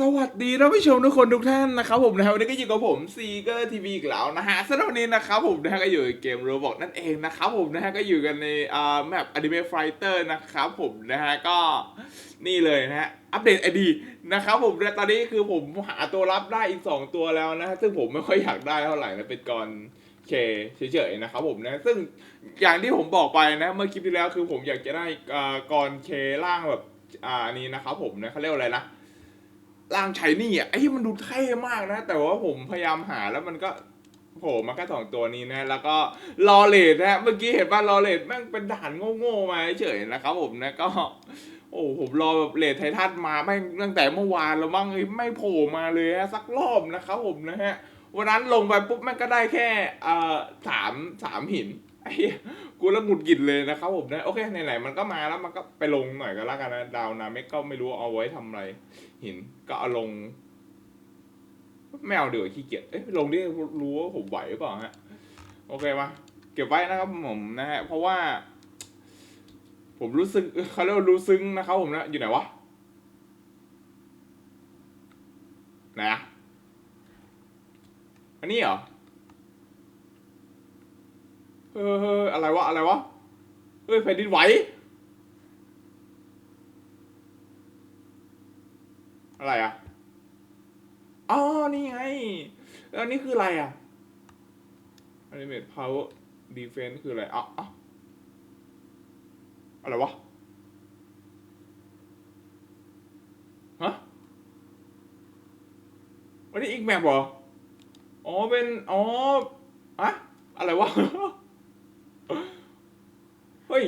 สวัสดีท่านผู้ชมทุกคนทุกท่านนะครับผมนะครับวันนี้ก็อยู่กับผมซีเกอร์ทีวีอีกแล้วนะฮะสำหรับวันนี้นะครับผมนะฮะก็อยู่ในเกมโรบอกนั่นเองนะครับผมนะฮะก็อยู่กันในอ่าแมปอนิเมะไฟเตอร์นะครับผมนะฮะก็นี่เลยนะฮะอัปเดตไอดีนะครับผมและตอนนี้คือผมหาตัวรับได้อีก 2 ตัวแล้วนะฮะซึ่งผมไม่ค่อยอยากได้เท่าไหร่นะเป็นกรเคเฉยๆนะครับผมนะซึ่งอย่างที่ผมบอกไปนะเมื่อคลิปที่แล้วคือผมอยากจะได้อ่ากรเคร่างแบบอ่านี้นะครับผมนะเขาเรียกอะไรนะ ร่างชายนี่อะไอ้ที่มันดูเท่มากนะ แต่ว่าผมพยายามหาแล้วมันก็โผล่มาแค่สองตัวนี้นะ แล้วก็รอเลดนะฮะเมื่อกี้เห็นว่ารอเลดแม่งเป็นด่านโง่ๆมาเฉยๆนะครับผมนะก็ โอ้ผมรอแบบเลดไททันมาแม่งตั้งแต่เมื่อวานแล้วมั้งเอ้ไม่โผล่มาเลยฮะสักรอบนะครับผมนะฮะวันนั้นลงไปปุ๊บแม่งก็ได้แค่เอ่อสามสามหิน ไอ้กูแล้วหงุดหงิดเลยนะครับผมนะโอเคไหนๆมันก็มาแล้วมันก็ไปลงหน่อยก็แล้วกันนะดาวนาเมกก็ไม่รู้เอาไว้ทำอะไร หินก็เอาลงไม่เอาเดี๋ยวขี้เกียจเอ้ยลงที่รู้ว่าผมไหวหรือเปล่าฮะโอเคมาเก็บไว้นะครับผมนะฮะเพราะว่า ผมรู้สึกเขาเรียกว่ารู้ซึ้งนะครับผมนะอยู่ไหนวะไหนอะอันนี้เหรอ เฮ้ยอะไรวะ อะไรวะ เฮ้ยแผ่นดินไหว อะไรอะ อ๋อ นี่ไง แล้วนี่คืออะไรอะ Ultimate Power Defense คืออะไรอ๋ออ๋ออะไรวะ ฮะวันนี้อีกแมปเหรอ อ๋อ เป็น อ๋ออะอะไรวะ เฮ้ย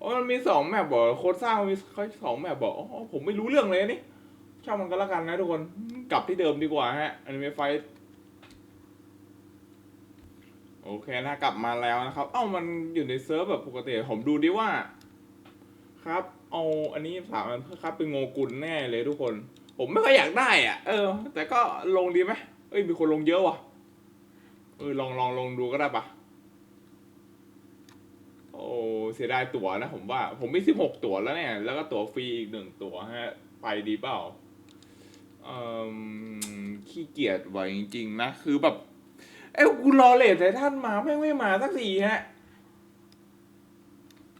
อ๋อ มันมีสองแมปเหรอโค้ดสร้างมันมีเขาสองแมปเหรออ๋อผมไม่รู้เรื่องเลยนี่ช่างมันก็แล้วกันนะทุกคนกลับที่เดิมดีกว่าฮะอันิเมะไฟโอเคนะกลับมาแล้วนะครับ เอ้ามันอยู่ในเซิร์ฟแบบปกติผมดูดิว่า ครับ เอาอันนี้ถามมันเพื่อครับเป็นโงกุลแน่เลยทุกคน ผมไม่ค่อยอยากได้อะ เออ แต่ก็ลงดีไหมเอ้ยมีคนลงเยอะว่ะเออลองลองลองดูก็ได้ปะ อ้เสียดายตั๋วนะผมว่า ผมมีสิบหกตั๋วแล้วเนี่ย แล้วก็ตั๋วฟรีอีกหนึ่งตั๋วฮะ ไปดีเปล่าอขี้เกียจไว้จริงๆนะ คือแบบ เอ้กูรอเลทไททันมาไม่ไม่มาสักทีฮะ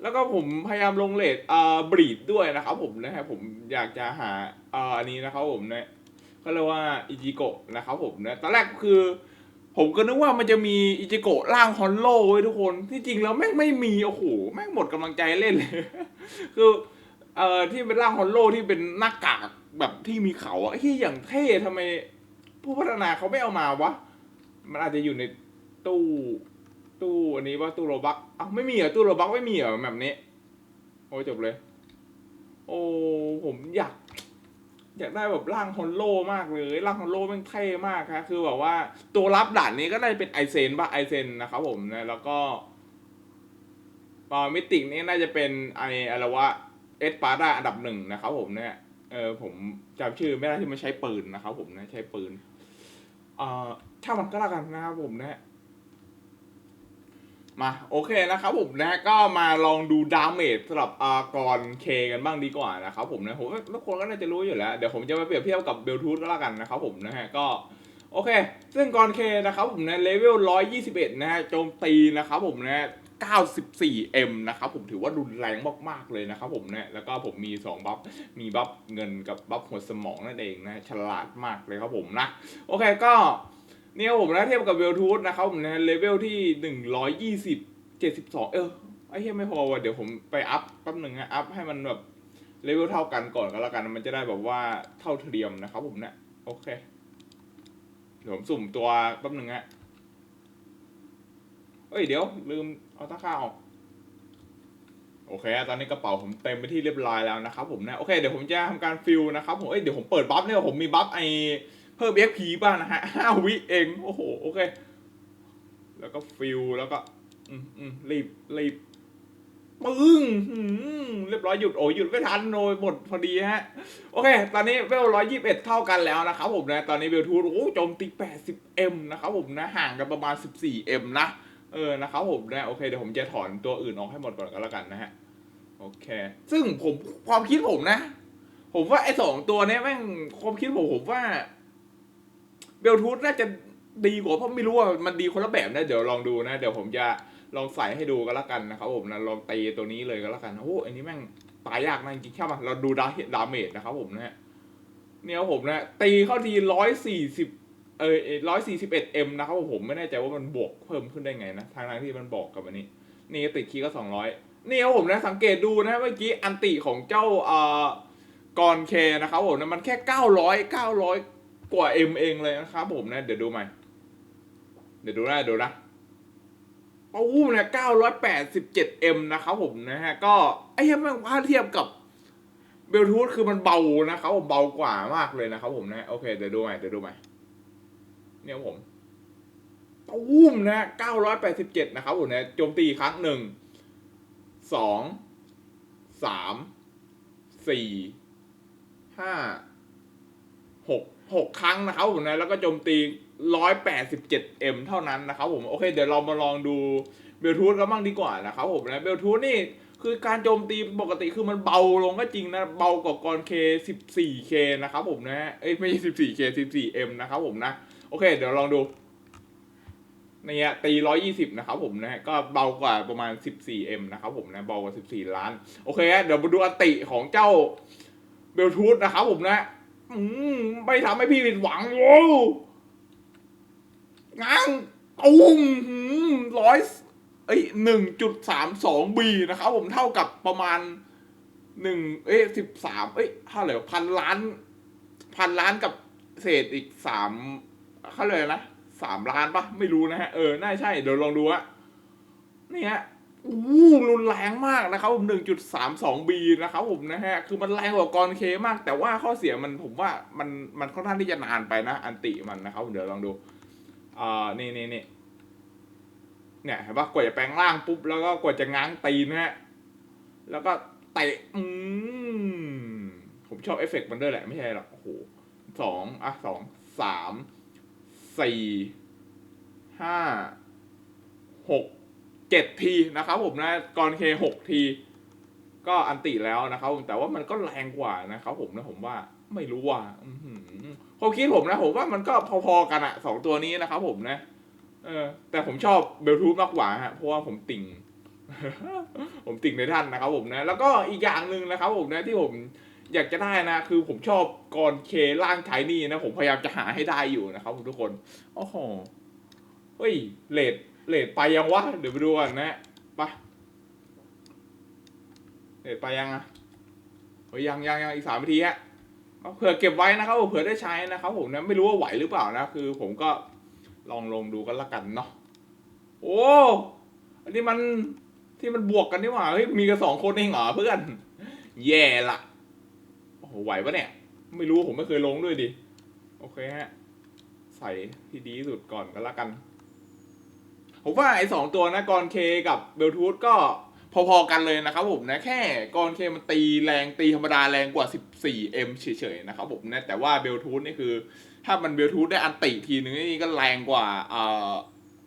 แล้วก็ผมพยายามลงเลทอ่าบรีดด้วยนะครับผมนะฮะผมอยากจะหาอ่าอันนี้นะครับผมเนี่ยก็เรียกว่าอิจิโกะนะครับผมนะตอนแรกคือ ผมก็นึกว่ามันจะมีอิจิโกะร่างฮอนโลไว้ทุกคน ที่จริงแล้วแม่งไม่มีโอ้โหแม่งหมดกำลังใจเล่นเลย คือเอ่อที่เป็นร่างฮอนโลที่เป็นหน้ากากแบบที่มีเขาอะที่อย่างเท่ทำไม ผู้พัฒนาเขาไม่เอามาวะ มันอาจจะอยู่ในตู้ ตู้อันนี้ว่าตู้โรบักอ้าวไม่มีเหรอตู้โรบักไม่มีเหรอแบบนี้ โอ้จบเลย โอ้ผมอยาก อยากได้แบบร่างฮอนโลมากเลยร่างฮอนโลแม่งเท่มากครับคือแบบว่าตัวรับด่านนี้ก็ได้เป็นไอเซนปะไอเซนนะครับผมนะแล้วก็ปอมิติกนี่น่าจะเป็นไออะไรวะเอสปาร์ดาอันดับหนึ่งนะครับผมเนี่ยเออผมจำชื่อไม่ได้ที่มันใช้ปืนนะครับผมนะใช้ปืนเอ่อถ้ามันก็แล้วกันนะครับผมนะ มาโอเคนะครับผมนะก็มาลองดูดาเมจสำหรับอากรเคกันบ้างดีกว่านะครับผมนะผมทุกคนก็น่าจะรู้อยู่แล้ว เดี๋ยวผมจะมาเปรียบเทียบกับเบลทูธก็แล้วกันนะครับผมนะฮะก็โอเค ซึ่งกรเคนะครับผมนะเลเวล 121 นะฮะโจมตีนะครับผมนะ 94M นะครับผมถือว่ารุนแรงมากๆเลยนะครับผมนี่ยแล้วก็ผมมี 2 บัฟ มีบัฟเงินกับบัฟหัวสมองนั่นเองนะฉลาดมากเลยครับผมนะ โอเคก็ เนี่ยผมนะเทียบกับเวลทูธนะครับผมนะเลเวลที่120 72เจ็ดสิบสองเออไอ้เหี้ยไม่พอว่ะเดี๋ยวผมไปอัพแป๊บหนึ่งนะอัพให้มันแบบเลเวลเท่ากันก่อนก็แล้วกัน มันจะได้แบบว่าเท่าเทียมนะครับผมเนี่ยโอเคเดี๋ยวผมสุ่มตัวแป๊บหนึ่งฮะเอ้ยเดี๋ยวลืมเอาตะข้าวออกโอเค ตอนนี้กระเป๋าผมเต็มไปที่เรียบร้อยแล้วนะครับผมนะ โอเค เดี๋ยวผมจะทำการฟิลนะครับผม เอ้ย เดี๋ยวผมเปิดบัฟเนี่ยผมมีบัฟไอ เพิ่ม XP บ้างนะฮะห้าวิเอง โอ้โห โอเค แล้วก็ฟิลแล้วก็ อืมอืมรีบรีบปึ้งเรียบร้อยหยุดโอ้ยหยุดไม่ทันโอยหมดพอดีฮะ โอเค ตอนนี้เวลร้อยยี่สิบเอ็ดเท่ากันแล้วนะครับผมนะ ตอนนี้เวลทูโอ้โจมตีแปดสิบเอ็มนะครับผมนะ ห่างกันประมาณสิบสี่เอ็มนะ เออ นะครับผมนะ โอเค เดี๋ยวผมจะถอนตัวอื่นออกให้หมดก่อนก็แล้วกันนะฮะ โอเค ซึ่งผมความคิดผมนะ ผมว่าไอ้สองตัวนี้แม่งความคิดผมผมว่า เบลทูธน่าจะดีกว่าเพราะไม่รู้ว่ามันดีคนละแบบนะเดี๋ยวลองดูนะ เดี๋ยวผมจะลองใส่ให้ดูกันละกันนะครับผมนะลองตีตัวนี้เลยก็แล้วกันโอ้อันนี้แม่งตายยากนะจริงๆใช่ป่ะเราดูดาดาเมจนะครับผมนะเนี่ยผมนะตีเข้าทีร้อยสี่สิบเออร้อยสี่สิบเอ็ดเอ็มนะครับผมไม่แน่ใจว่ามันบวกเพิ่มขึ้นได้ไงนะทางนั้นที่มันบอกกับอันนี้ นี่ติดคีย์ก็สองร้อยนี่ครับผมนะสังเกตดูนะเมื่อกี้อันติของเจ้าเอ่อกอนเคนะครับผมนะมันแค่เก้าร้อยเก้าร้อย กว่าเอ็มเองเลยนะครับผมนะ เดี๋ยวดูใหม่ เดี๋ยวดูนะเดี๋ยวนะโอ้โหเนี่ยเก้าร้อยแปดสิบเจ็ดเอ็มนะครับผมนะฮะ ก็ไอ้เหี้ยม่งถ้าเทียบกับเบลทูธคือมันเบานะครับผมเบากว่ามากเลยนะครับผมนะโอเคเดี๋ยวดูใหม่เดี๋ยวดูใหม่เนี่ยผมตุ้มนะเก้าร้อยแปดสิบเจ็ดนะครับผมนะโจมตีครั้งหนึ่งสองสามสี่ห้าหก หกครั้งนะครับผมนะแล้วก็โจมตีร้อยแปดสิบเจ็ดเอ็มเท่านั้นนะครับผมโอเคเดี๋ยวเรามาลองดูเบลทูธกันบ้างดีกว่านะครับผมนะเบลทูธนี่คือการโจมตีปกติคือมันเบาลงก็จริงนะ เบากว่ากรเคสิบสี่เคนะครับผมนะเอ้ยไม่ใช่สิบสี่เคสิบสี่เอ็มนะครับผมนะ โอเค เดี๋ยวลองดูเนี่ยตีร้อยี่สิบนะครับผมนะก็เบากว่าประมาณสิบสี่เอ็มนะครับผมนะเบากว่าสิบสี่ล้าน โอเค เดี๋ยวมาดูอติของเจ้าเบลทูธนะครับผมนะ อืมไม่ทำให้พี่ผิดหวังโว้วง้างตุ้มร้อยเอ้ยหนึ่งจุดสามสองบีนะครับผมเท่ากับประมาณหนึ่งเอ้ยสิบสามเอ้ยเท่าไหร่วะพันล้าน พันล้านกับเศษอีกสามเขาเลยนะสามล้านปะไม่รู้นะฮะ เออ น่าใช่ เดี๋ยวลองดูอะนี่ฮะ อู้รุนแรงมากนะครับผมหนึ่งจุดสามสองบีนะครับผมนะฮะ คือมันแรงกว่ากรเคมาก แต่ว่าข้อเสียมันผมว่ามันมันค่อนข้างที่จะนานไปนะ อันติมันนะครับเดี๋ยวลองดูอ่านี่นี่นี่เนี่ยเห็นปะกว่าจะแปลงร่างปุ๊บ แล้วก็กว่าจะง้างตีนฮะ แล้วก็เตะอืมผมชอบเอฟเฟกต์มันด้วยแหละ ไม่ใช่หรอกโอ้โหสองอะสองสามสี่ห้าหก เจ็ดทีนะครับผมนะกรเคหกที ก็อันติแล้วนะครับผมแต่ว่ามันก็แรงกว่านะครับผมนะผมว่าไม่รู้ว่าความคิดผมนะผมว่ามันก็พอๆกันอะสองตัวนี้นะครับผมนะ เออ แต่ผมชอบเบลทูธมากกว่าฮะเพราะว่าผมติ่งผมติ่งในท่านนะครับผมนะ แล้วก็อีกอย่างหนึ่งนะครับผมนะที่ผมอยากจะได้นะ คือผมชอบกรเคร่างชายนี่นะ ผมพยายามจะหาให้ได้อยู่นะครับทุกคนโอ้โหเฮ้ยเลด เลดไปยังวะ เดี๋ยวไปดูกันนะไปเลดไปยังอะเฮ้ยยังยังยังอีกสามนาทีฮะเอาเผื่อเก็บไว้นะครับเผื่อได้ใช้นะครับผมนะไม่รู้ว่าไหวหรือเปล่านะ คือผมก็ลองลงดูกันละกันเนาะโอ้อันนี้มันที่มันบวกกันนี่หว่าเฮ้ยมีกันสองคนเองเหรอเพื่อน แย่ละโอ้โหไหวปะเนี่ย ไม่รู้ผมไม่เคยลงด้วยดิ โอเคฮะ ใส่ที่ดีสุดก่อนกันละกัน ผมว่าไอ้สองตัวนะกรเคกับเบลทูธก็พอๆกันเลยนะครับผมนะแค่กรเคมันตีแรงตีธรรมดาแรงกว่า 14M เฉยๆนะครับผมนะแต่ว่าเบลทูธนี่คือ ถ้ามันเบลทูธได้อันติทีนึงนี่ก็แรงกว่าเอ่อ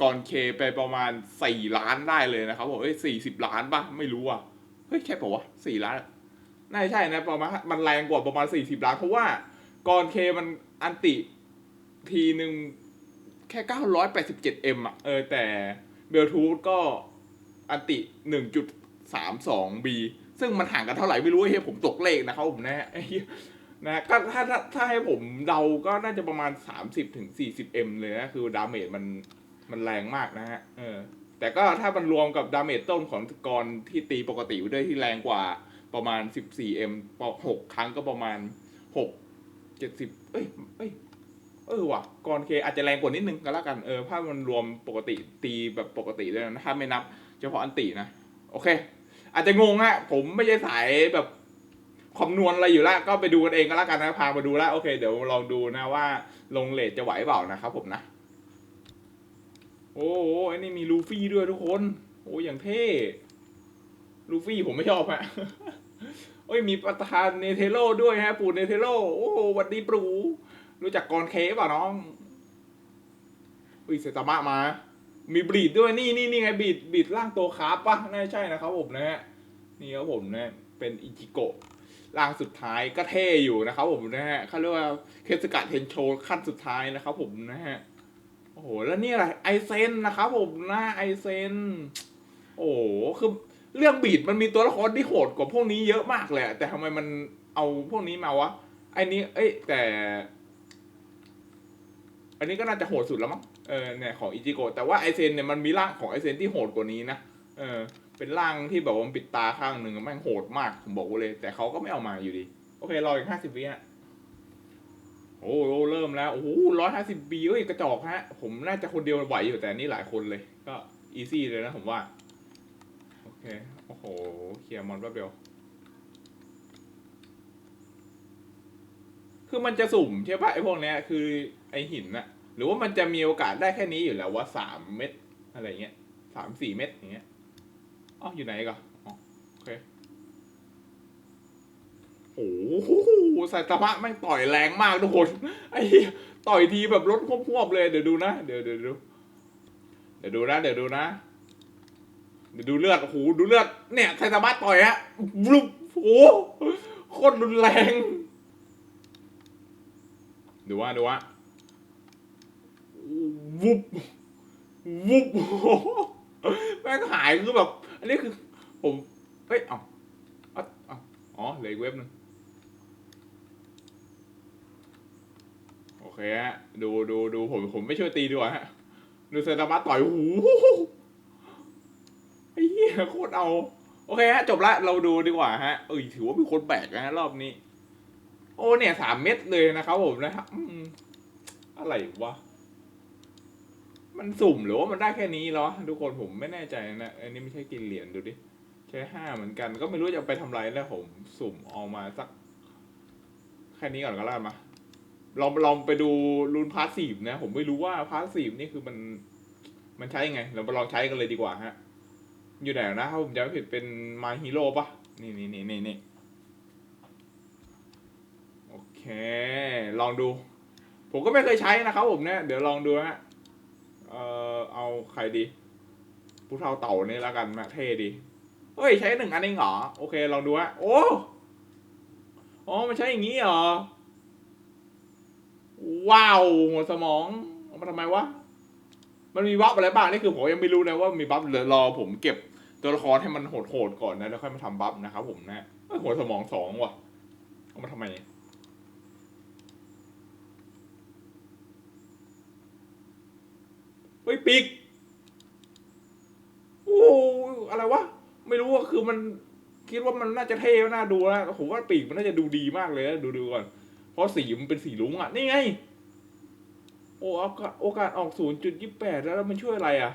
กรเคไปประมาณ 4 ล้านได้เลยนะครับผมเอ้ย40ล้านป่ะ ไม่รู้อะ เฮ้ยแค่ปะวะ4ล้านน่าจะใช่นะประมาณมันแรงกว่าประมาณ 40 ล้าน เพราะว่ากรเคมันอันติทีหนึ่ง แค่ 987M อะ เออ แต่เบลทูธก็อันติ 1.32B ซึ่งมันห่างกันเท่าไหร่ไม่รู้เฮ้ยผมตกเลขนะครับผมนะไอ้เหี้ยนะก็ถ้าถ้าถ้าให้ผมเดาก็น่าจะประมาณ 30ถึง 40M เลยนะ คือดาเมจมันมันแรงมากนะฮะเออแต่ก็ถ้ามันรวมกับดาเมจต้นของกรที่ตีปกติด้วยที่แรงกว่าประมาณ 14M หกครั้งก็ประมาณ 6 70 เอ้ยเอ้ย เออว่ะกรเคอาจจะแรงกว่านิดนึงก็แล้วกันเออถ้ามันรวมปกติตีแบบปกติเลยนะถ้าไม่นับ เฉพาะอันตินะโอเค อาจจะงงฮะผมไม่ใช่สายแบบคำนวณอะไรอยู่แล้วก็ไปดูกันเองก็แล้วกันนะพามาดูแล้วโอเคเดี๋ยวลองดูนะว่าลงเลทจะไหวเปล่านะครับผมนะ โอ้โหไอ้นี่มีลูฟี่ด้วยทุกคน โอ้อย่างเท่ลูฟี่ผมไม่ชอบฮะโอ้ยมีประธานเนเธโร่ด้วยฮะปู่เนเธโร่โอ้หวัดดีปู่ รู้จักกรเคป่ะน้องอุ้ยเซตามะมา มีบีดด้วยนี่นี่นี่ไงบีดบีดร่างตัวคาร์ปปะน่าใช่นะครับผมนะฮะนี่ครับผมนะเป็นอิจิโกะร่างสุดท้ายก็เท่อยู่นะครับผมนะฮะเขาเรียกว่าเคสกะเทนโชขั้นสุดท้ายนะครับผมนะฮะโอ้โหแล้วนี่อะไรไอเซนนะครับผมนะไอเซนโอ้โหคือเรื่องบีดมันมีตัวละครที่โหดกว่าพวกนี้เยอะมากเลยแต่ทำไมมันเอาพวกนี้มาวะไอนี้เอ้ยแต่ อันนี้ก็น่าจะโหดสุดแล้วมั้งเออเนี่ยของอิจิโกะแต่ว่าไอเซนเนี่ยมันมีร่างของไอเซนที่โหดกว่านี้นะเออเป็นร่างที่แบบว่าปิดตาข้างหนึ่งแม่งโหดมากผมบอกเลย แต่เขาก็ไม่เอามาอยู่ดี โอเครออีกห้าสิบวิฮะโอ้โหเริ่มแล้วโอ้โหร้อยห้าสิบปีเอ้ยกระจอกฮะ ผมน่าจะคนเดียวไหวอยู่แต่นนี่หลายคนเลย ก็อีซี่เลยนะผมว่า โอเค โอ้โหเคลียร์มอนแป๊บเดียว คือมันจะสุ่มใช่ปะไอ้พวกเนี้ยคือไอ้หินน่ะหรือว่ามันจะมีโอกาสได้แค่นี้อยู่แล้วว่าสามเม็ดอะไรเงี้ยสามสี่เม็ดอย่างเงี้ยอ๋ออยู่ไหนก่อนโอเคโอ้โหไซตามะแม่งต่อยแรงมากทุกคนไอ้ต่อยทีแบบรถควบๆเลยเดี๋ยวดูนะเดี๋ยวเดี๋ยวดูเดี๋ยวดูนะเดี๋ยวดูนะเดี๋ยวดูเลือดโอ้โหดูเลือดเนี่ยไซตามะต่อยฮะวลุบโอ้โหโคตรรุนแรง ดูว่าดูว่าวุบวุบโอ้โหแม่งหายคือแบบ อันนี้คือ ผมเฮ้ยเอาเอาเอาอ๋อเหลืออีกเว็บหนึงโอเคฮะดูดูดูผมผมไม่ช่วยตีดีกว่าฮะดูเซตามาต่อยโอ้โหไอ้เหี้ยโคตรเอา โอเคฮะจบละเราดูดีกว่าฮะเอ้ยถือว่ามีคนแบกนะฮะรอบนี้ โอ้เนี่ยสามเม็ดเลยนะครับผมนะครับอืมอะไรวะ มันสุ่มหรือว่ามันได้แค่นี้เหรอทุกคนผมไม่แน่ใจนะ อันนี้ไม่ใช่กินเหรียญดูดิ ใช้ห้าเหมือนกัน ก็ไม่รู้จะไปทำไรแล้วผมสุ่มออกมาสัก แค่นี้ก่อนก็แล้วกันมาลองลองไปดูรูนพาสซีฟนะ ผมไม่รู้ว่าพาสซีฟนี่คือมัน มันใช้ยังไง เราไปลองใช้กันเลยดีกว่าฮะ อยู่ไหนนะถ้าผมจำไม่ผิดเป็นมาฮีโร่ปะนี่นี่นี่นี่ เค ลองดู ผมก็ไม่เคยใช้นะครับผมเนี่ย เดี๋ยวลองดูฮะ เอ่อ เอาใครดี ผู้เท่าเต่านี่แล้วกันนะเท่ดี เฮ้ย ใช้หนึ่งอันเองเหรอ โอเค ลองดูฮะ โอ้อ๋อมันใช้อย่างนี้เหรอ ว้าว หัวสมองเอามาทำไมวะ มันมีบัฟอะไรบ้าง นี่คือผมยังไม่รู้นะว่ามีบัฟเดี๋ยวรอผมเก็บตัวละครให้มันโหดๆก่อนนะ แล้วค่อยมาทำบัฟนะครับผมนะเอ้ยหัวสมองสองว่ะเอามาทำไม เฮ้ยปีก โอ้อะไรวะ ไม่รู้ว่าคือมันคิดว่ามันน่าจะเท่น่าดูนะผมว่าปีกมันน่าจะดูดีมากเลยนะดูดูก่อน เพราะสีมันเป็นสีลุ้งอะ นี่ไง โอ้โอกาสโอกาสออกศูนย์จุดยี่แปดแล้วมันช่วยอะไรอะ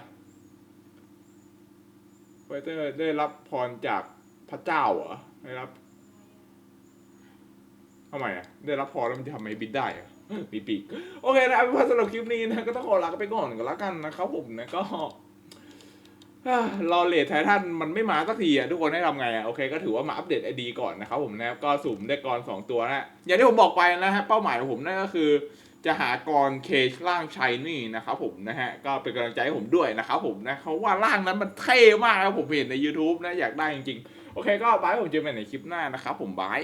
ไฟเตอร์ได้รับพรจากพระเจ้าเหรอได้รับทำไมอะ ได้รับพรแล้วมันจะทำไมบินได้อะ มีปีกโอเคนะเป็นว่าสำหรับคลิปนี้นะก็ต้องขอลาไปก่อนกันแล้วกันนะครับผมนะก็รอเลทไททันมันไม่มาสักทีอะทุกคนให้ทำไงอะโอเคก็ถือว่ามาอัปเดตไอดีก่อนนะครับผมนะครับก็สุ่มได้กรสองตัวนะฮะอย่างที่ผมบอกไปนะฮะเป้าหมายของผมนั่นก็คือ จะหากรเคชร่างชัยนี่นะครับผมนะฮะก็เป็นกำลังใจให้ผมด้วยนะครับผมนะเขาว่าร่างนั้นมันเท่มากนะผมเห็นใน YouTube นะอยากได้จริงๆ โอเคก็บายผมเจอกันในคลิปหน้านะครับผมบาย